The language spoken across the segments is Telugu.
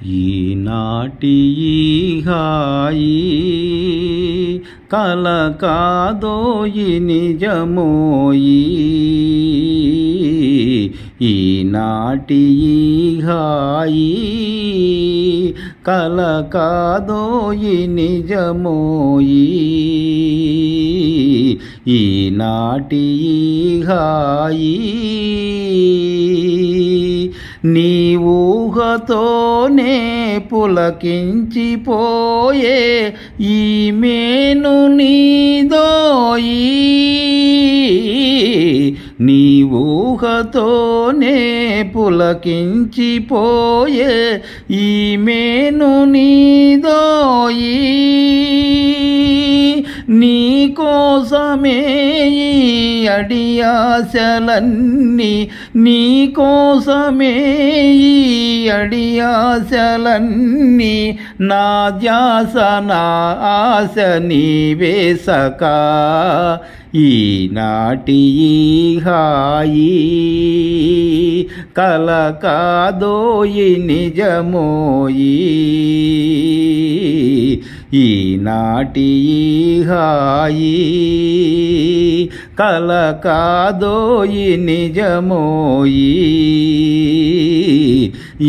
ఈనాటి ఈ హాయి కల కాదోయి నిజమోయి ఈనాటి ఈ హాయి కల కాదోయి నిజమోయి ఈనాటి ఈ హాయి నీ ఊహతోనే పులకించిపోయే ఈ మేను నీదోయి నీ ఊహతోనే పులకించిపోయే ఈ మేను నీదోయి నీ కోసమే ఈ అడియాశలన్నీ నీ కోసమే ఈ అడియాశలన్నీ నా ధ్యాస నా ఆశ నీవేసక ఈనాటి హాయి కల కాదోయి నిజమోయి. ఈనాటి ఈ హాయి కల కాదోయి నిజమోయి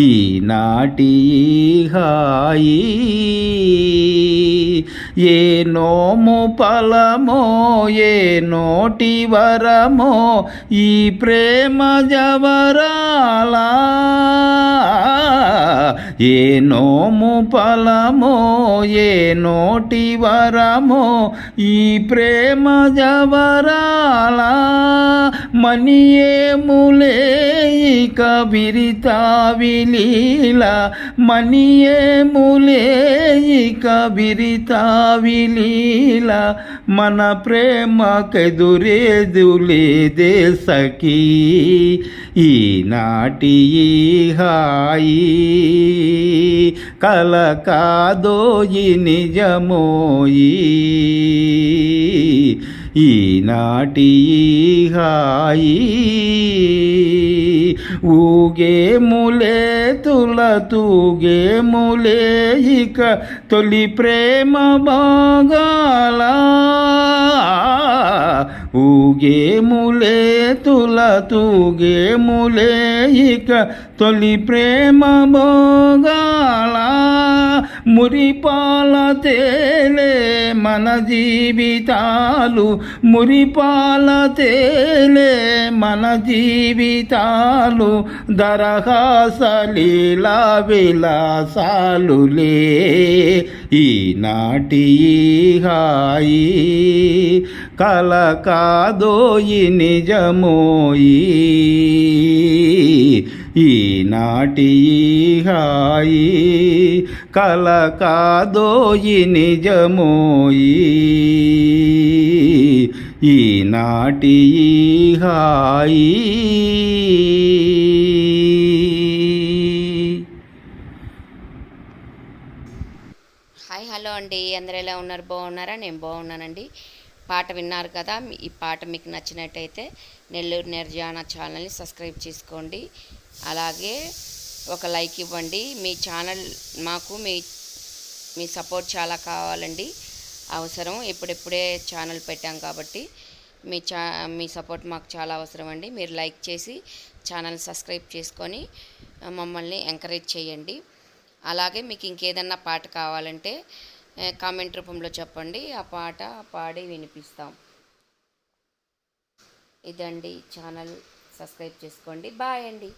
ఈనాటి హాయి ఏ నోము ఫలమో ఏ నోటి వరమో ఈ ప్రేమ జవరాలా. ఏ నోము ఫలమో ఏ నోటి వరమో ఈ ప్రేమ జవరాల మనియేములే ఇక బిరితావిలీల మనియేములే ఇక బిరితావిలీల మన ప్రేమకెదురేదులేదే సఖీ. ఈనాటి ఈ హాయి కల కాదోయి నిజమోయి. ఈనాటి హాయి ఊగే ములే తుల తూగే ములే ఇక తొలి ప్రేమ బాగాల. ఊగేములే తుల తూగేములే ఇక తొలి ప్రేమ భోగాల మురిపాల తేలే మన జీవితాలు మురిపాల తేలే మన జీవితాలు దరహాసలీలా విలాసాలులే ఈనాటి హాయి కల కాదోయి నిజమోయి ఈనాటి హాయి కల కాదోయి నిజమోయి ఈనాటి హాయి. హాయ్ హలో అండి. అందరు ఎలా ఉన్నారు? బాగున్నారా? నేను బాగున్నానండి. పాట విన్నారు కదా ఈ పాట మీకు నచ్చినట్టయితే నెల్లూరు నిర్జాన ఛానల్ని సబ్స్క్రైబ్ చేసుకోండి. అలాగే ఒక లైక్ ఇవ్వండి. మీ ఛానల్ మాకు మీ మీ సపోర్ట్ చాలా కావాలండి. అవసరం. ఇప్పుడిప్పుడే ఛానల్ పెట్టాం కాబట్టి మీ చా మీ సపోర్ట్ మాకు చాలా అవసరం అండి. మీరు లైక్ చేసి ఛానల్ సబ్స్క్రైబ్ చేసుకొని మమ్మల్ని ఎంకరేజ్ చేయండి. అలాగే మీకు ఇంకేదన్నా పాట కావాలంటే కామెంట్ రూపంలో చెప్పండి. ఆ పాట పాడి వినిపిస్తాం. ఇదండి. ఛానల్ సబ్స్క్రైబ్ చేసుకోండి. బాయ్ అండి.